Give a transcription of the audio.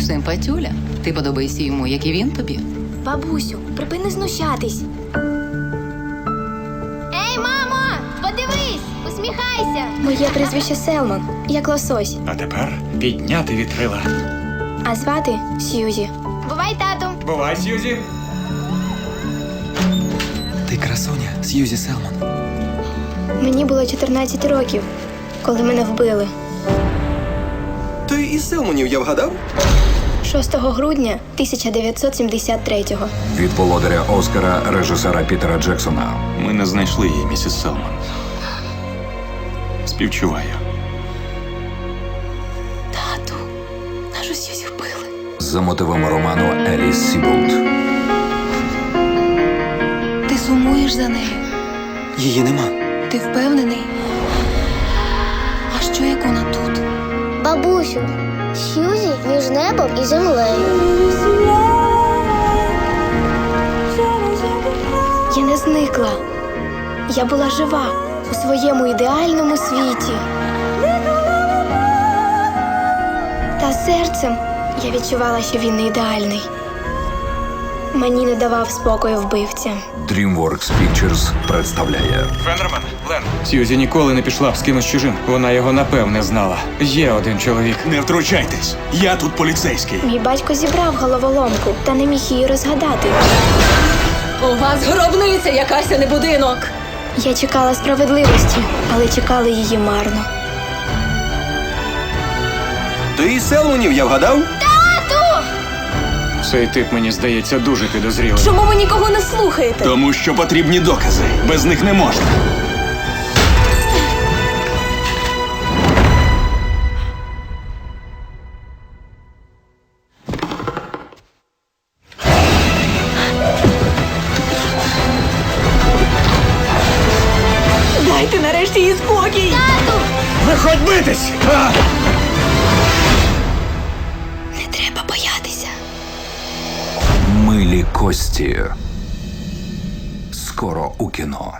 Симпатюля. Ти подобаєшся йому, як і він тобі. Бабусю, припини знущатись. Ей, мамо! Подивись! Усміхайся! Моє прізвище Селмон, як лосось, А тепер підняти вітрила. а звати Сьюзі. Бувай, тату! Бувай, Сьюзі. Ти красуня, Сьюзі Селмон. Мені було 14 років, коли мене вбили. Ти із Селмонів я вгадав? 6 грудня 1973-го. Від володаря Оскара режисера Пітера Джексона. Ми не знайшли її, місіс Селман. Співчуваю. Тату, нашу Сюзі вбили. За мотивами роману Еліс Сіболт. Ти сумуєш за нею. Її нема. Ти впевнений? А що як вона тут? Бабусю, Сьюзі між небом і землею. Я не зникла. Я була жива у своєму ідеальному світі. Та серцем я відчувала, що він не ідеальний. Мені не давав спокою вбивця. DreamWorks Pictures представляє Фендерман, Лен. Сьюзі ніколи не пішла б з кимось чужим. Вона його напевне знала. Є один чоловік. Не втручайтесь. Я тут поліцейський. Мій батько зібрав головоломку та не міг її розгадати. У вас гробниця якась, а не будинок. Я чекала справедливості, але чекала її марно. Ти із Селмонів я вгадав? Цей тип мені здається дуже підозрілим. Чому ви нікого не слухаєте? Тому що потрібні докази. Без них не можна. Дайте нарешті їй спокій. Виходь битись! А! Кості. Скоро у кіно.